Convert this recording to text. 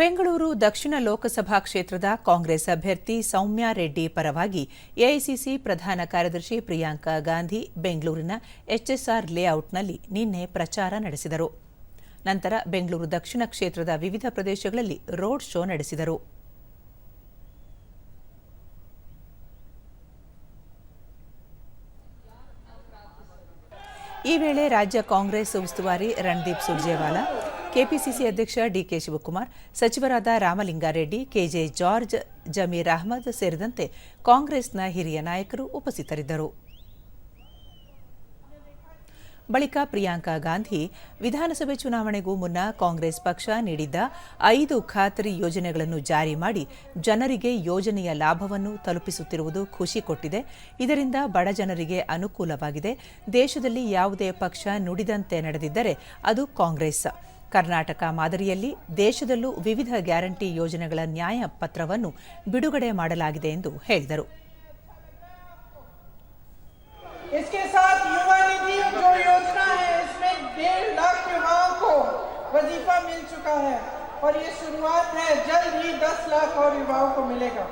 ಬೆಂಗಳೂರು ದಕ್ಷಿಣ ಲೋಕಸಭಾ ಕ್ಷೇತ್ರದ ಕಾಂಗ್ರೆಸ್ ಅಭ್ಯರ್ಥಿ ಸೌಮ್ಯ ರೆಡ್ಡಿ ಪರವಾಗಿ ಎಐಸಿಸಿ ಪ್ರಧಾನ ಕಾರ್ಯದರ್ಶಿ ಪ್ರಿಯಾಂಕಾ ಗಾಂಧಿ ಬೆಂಗಳೂರಿನ ಎಚ್ಎಸ್ಆರ್ ಲೇಔಟ್ನಲ್ಲಿ ನಿನ್ನೆ ಪ್ರಚಾರ ನಡೆಸಿದರು. ನಂತರ ಬೆಂಗಳೂರು ದಕ್ಷಿಣ ಕ್ಷೇತ್ರದ ವಿವಿಧ ಪ್ರದೇಶಗಳಲ್ಲಿ ರೋಡ್ ಶೋ ನಡೆಸಿದರು. ಈ ವೇಳೆ ರಾಜ್ಯ ಕಾಂಗ್ರೆಸ್ ಉಸ್ತುವಾರಿ ರಣದೀಪ್ ಸುರ್ಜೇವಾಲಾ ಕೆಪಿಸಿಸಿ ಅಧ್ಯಕ್ಷ ಡಿಕೆ ಶಿವಕುಮಾರ್, ಸಚಿವರಾದ ರಾಮಲಿಂಗಾರೆಡ್ಡಿ, ಕೆಜೆ ಜಾರ್ಜ್, ಜಮೀರ್ ಅಹ್ಮದ್ ಸೇರಿದಂತೆ ಕಾಂಗ್ರೆಸ್ನ ಹಿರಿಯ ನಾಯಕರು ಉಪಸ್ಥಿತರಿದ್ದರು. ಬಳಿಕ ಪ್ರಿಯಾಂಕಾ ಗಾಂಧಿ ವಿಧಾನಸಭೆ ಚುನಾವಣೆಗೂ ಮುನ್ನ ಕಾಂಗ್ರೆಸ್ ಪಕ್ಷ ನೀಡಿದ್ದ ಐದು ಖಾತರಿ ಯೋಜನೆಗಳನ್ನು ಜಾರಿ ಮಾಡಿ ಜನರಿಗೆ ಯೋಜನೆಯ ಲಾಭವನ್ನು ತಲುಪಿಸುತ್ತಿರುವುದು ಖುಷಿ ಕೊಟ್ಟಿದೆ. ಇದರಿಂದ ಬಡ ಜನರಿಗೆ ಅನುಕೂಲವಾಗಿದೆ. ದೇಶದಲ್ಲಿ ಯಾವುದೇ ಪಕ್ಷ ನುಡಿದಂತೆ ನಡೆದಿದ್ದರೆ ಅದು ಕಾಂಗ್ರೆಸ್. ಕರ್ನಾಟಕ ಮಾದರಿಯಲ್ಲಿ ದೇಶದಲ್ಲೂ ವಿವಿಧ ಗ್ಯಾರಂಟಿ ಯೋಜನೆಗಳ ನ್ಯಾಯ ಪತ್ರವನ್ನು ಬಿಡುಗಡೆ ಮಾಡಲಾಗಿದೆ ಎಂದು ಹೇಳಿದರು इसके साथ युवा निधि जो योजना है इसमें डेढ़ लाख युवाओं को वजीफा मिल चुका है और ये शुरुआत है जल्द ही दस लाख और युवाओं को मिलेगा